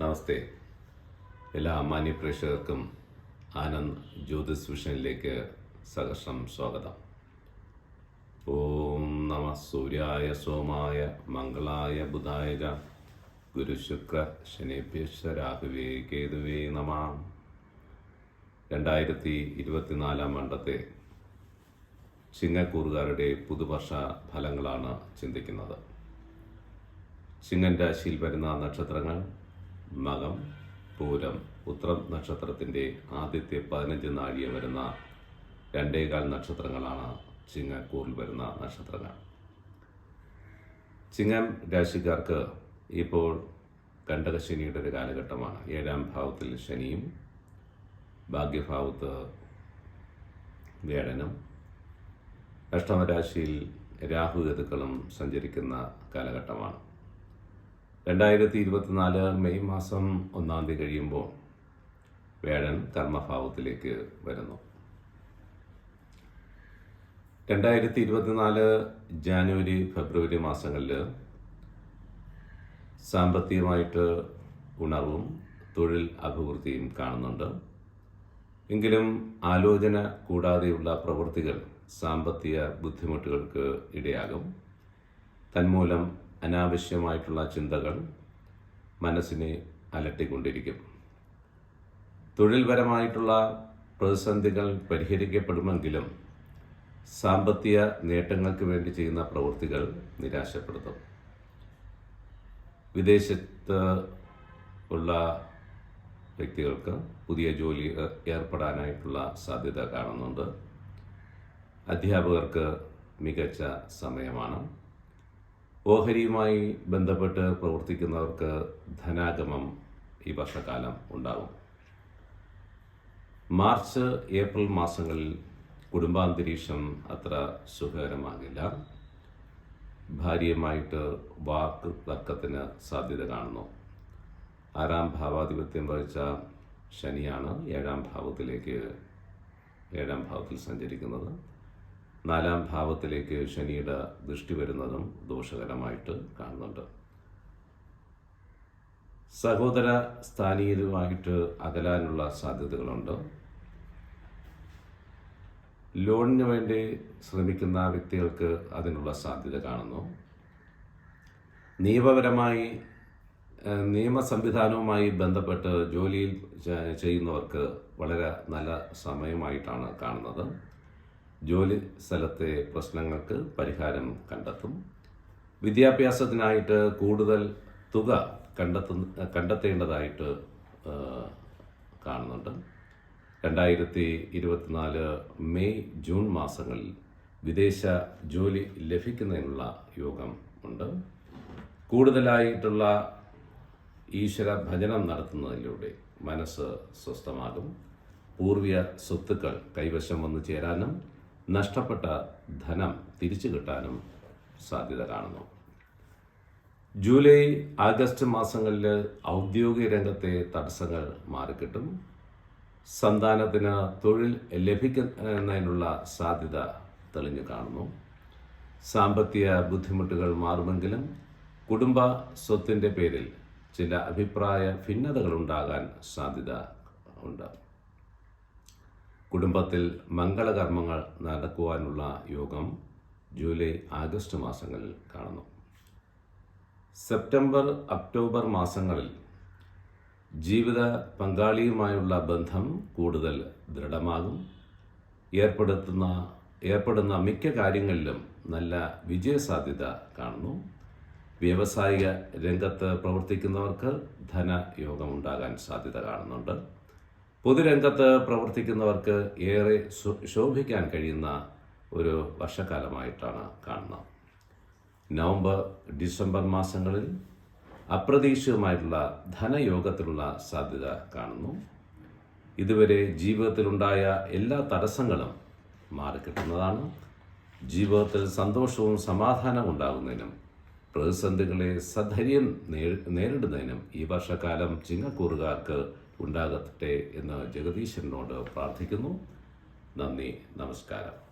നമസ്തേ. എല്ലാ മാന്യ പ്രേക്ഷകർക്കും ആനന്ദ് ജ്യോതിസ് വിഷനിലേക്ക് സഹർഷം സ്വാഗതം. ഓം നമ സൂര്യായ സോമായ മംഗളായ ബുധായ ഗുരുശുക്ര ശനിഭ്യശ രാഹുവേ കേതുവേ നമ. രണ്ടായിരത്തി ഇരുപത്തിനാലാം മണ്ടത്തെ ചിങ്ങക്കൂറുകാരുടെ പുതുവർഷ ഫലങ്ങളാണ് ചിന്തിക്കുന്നത്. ചിങ്ങൻ രാശിയിൽ വരുന്ന നക്ഷത്രങ്ങൾ മകം പൂരം ഉത്ര നക്ഷത്രത്തിന്റെ ആദ്യത്തെ പതിനഞ്ച് നാഴിക വരുന്ന രണ്ടേകാൽ നക്ഷത്രങ്ങളാണ് ചിങ്ങക്കൂറിൽ വരുന്ന നക്ഷത്രങ്ങൾ. ചിങ്ങം രാശിക്കാർക്ക് ഇപ്പോൾ കണ്ടകശനിയുടെ ഒരു കാലഘട്ടമാണ്. ഏഴാം ഭാവത്തിൽ ശനിയും ഭാഗ്യഭാവത്ത് വേടനും. അഷ്ടമരാശിയിൽ രാഹുഗതുക്കളും സഞ്ചരിക്കുന്ന കാലഘട്ടമാണ്. രണ്ടായിരത്തി ഇരുപത്തിനാല് മെയ് മാസം ഒന്നാം തീയതി കഴിയുമ്പോൾ വേടൻ കർമ്മഭാവത്തിലേക്ക് വരുന്നു. രണ്ടായിരത്തി ഇരുപത്തിനാല് ജാനുവരി ഫെബ്രുവരി മാസങ്ങളിൽ സാമ്പത്തികമായിട്ട് ഉണർവും തൊഴിൽ അഭിവൃദ്ധിയും കാണുന്നുണ്ട്. എങ്കിലും ആലോചന കൂടാതെയുള്ള പ്രവൃത്തികൾ സാമ്പത്തിക ബുദ്ധിമുട്ടുകൾക്ക് ഇടയാകും. തന്മൂലം അനാവശ്യമായിട്ടുള്ള ചിന്തകൾ മനസ്സിനെ അലട്ടിക്കൊണ്ടിരിക്കും. തൊഴിൽപരമായിട്ടുള്ള പ്രതിസന്ധികൾ പരിഹരിക്കപ്പെടുമെങ്കിലും സാമ്പത്തിക നേട്ടങ്ങൾക്ക് വേണ്ടി ചെയ്യുന്ന പ്രവൃത്തികൾ നിരാശപ്പെടുത്തും. വിദേശത്ത് ഉള്ള വ്യക്തികൾക്ക് പുതിയ ജോലി ഏർപ്പെടാനായിട്ടുള്ള സാധ്യത കാണുന്നുണ്ട്. അധ്യാപകർക്ക് മികച്ച സമയമാണ്. ഓഹരിയുമായി ബന്ധപ്പെട്ട് പ്രവർത്തിക്കുന്നവർക്ക് ധനാഗമം ഈ വർഷക്കാലം ഉണ്ടാകും. മാർച്ച് ഏപ്രിൽ മാസങ്ങളിൽ കുടുംബാന്തരീക്ഷം അത്ര സുഖകരമാകില്ല. ഭാര്യയുമായിട്ട് വാക്ക് തർക്കത്തിന് സാധ്യത കാണുന്നു. ആറാം ഭാവാധിപത്യം വഹിച്ച ശനിയാണ് ഏഴാം ഭാവത്തിലേക്ക് ഏഴാം ഭാവത്തിൽ സഞ്ചരിക്കുന്നത്. നാലാം ഭാവത്തിലേക്ക് ശനിയുടെ ദൃഷ്ടി വരുന്നതും ദോഷകരമായിട്ട് കാണുന്നുണ്ട്. സഹോദര സ്ഥാനീയരുമായിട്ട് അകലാനുള്ള സാധ്യതകളുണ്ട്. ലോണിന് വേണ്ടി ശ്രമിക്കുന്ന വ്യക്തികൾക്ക് അതിനുള്ള സാധ്യത കാണുന്നു. നിയമപരമായി നിയമ സംവിധാനവുമായി ബന്ധപ്പെട്ട് ജോലിയിൽ ചെയ്യുന്നവർക്ക് വളരെ നല്ല സമയമായിട്ടാണ് കാണുന്നത്. ജോലി സ്ഥലത്തെ പ്രശ്നങ്ങൾക്ക് പരിഹാരം കണ്ടെത്തും. വിദ്യാഭ്യാസത്തിനായിട്ട് കൂടുതൽ തുക കണ്ടെത്തുന്ന കണ്ടെത്തേണ്ടതായിട്ട് കാണുന്നുണ്ട്. രണ്ടായിരത്തി ഇരുപത്തിനാല് മെയ് ജൂൺ മാസങ്ങളിൽ വിദേശ ജോലി ലഭിക്കുന്നതിനുള്ള യോഗം ഉണ്ട്. കൂടുതലായിട്ടുള്ള ഈശ്വര ഭജനം നടത്തുന്നതിലൂടെ മനസ്സ് സ്വസ്ഥമാകും. പൂർവിക സ്വത്തുക്കൾ കൈവശം വന്നു ചേരാനും നഷ്ടപ്പെട്ട ധനം തിരിച്ചു കിട്ടാനും സാധ്യത കാണുന്നു. ജൂലൈ ആഗസ്റ്റ് മാസങ്ങളിൽ ഔദ്യോഗിക രംഗത്തെ തടസ്സങ്ങൾ മാറിക്കിട്ടും. സന്താനത്തിന് തൊഴിൽ ലഭിക്കുന്നതിനുള്ള സാധ്യത തെളിഞ്ഞു കാണുന്നു. സാമ്പത്തിക ബുദ്ധിമുട്ടുകൾ മാറുമെങ്കിലും കുടുംബ സ്വത്തിന്റെ പേരിൽ ചില അഭിപ്രായ ഭിന്നതകളുണ്ടാകാൻ സാധ്യത ഉണ്ട്. കുടുംബത്തിൽ മംഗളകർമ്മങ്ങൾ നടക്കുവാനുള്ള യോഗം ജൂലൈ ആഗസ്റ്റ് മാസങ്ങളിൽ കാണുന്നു. സെപ്റ്റംബർ ഒക്ടോബർ മാസങ്ങളിൽ ജീവിത പങ്കാളിയുമായുള്ള ബന്ധം കൂടുതൽ ദൃഢമാകും. ഏർപ്പെടുത്തുന്ന ഏർപ്പെടുന്ന മിക്ക കാര്യങ്ങളിലും നല്ല വിജയസാധ്യത കാണുന്നു. വ്യാവസായിക രംഗത്ത് പ്രവർത്തിക്കുന്നവർക്ക് ധനയോഗം ഉണ്ടാകാൻ സാധ്യത കാണുന്നുണ്ട്. പൊതുരംഗത്ത് പ്രവർത്തിക്കുന്നവർക്ക് ഏറെ ശോഭിക്കാൻ കഴിയുന്ന ഒരു വർഷക്കാലമായിട്ടാണ് കാണുന്നത്. നവംബർ ഡിസംബർ മാസങ്ങളിൽ അപ്രതീക്ഷിതമായിട്ടുള്ള ധനയോഗത്തിലുള്ള സാധ്യത കാണുന്നു. ഇതുവരെ ജീവിതത്തിലുണ്ടായ എല്ലാ തടസ്സങ്ങളും മാറിക്കിട്ടുന്നതാണ്. ജീവിതത്തിൽ സന്തോഷവും സമാധാനവും ഉണ്ടാകുന്നതിനും പ്രതിസന്ധികളെ സധൈര്യം നേരിടുന്നതിനും ഈ വർഷക്കാലം ചിങ്ങക്കൂറുകാർക്ക് ഉണ്ടാകട്ടെ എന്ന് ജഗദീശ്വരനോട് പ്രാർത്ഥിക്കുന്നു. നന്ദി നമസ്കാരം.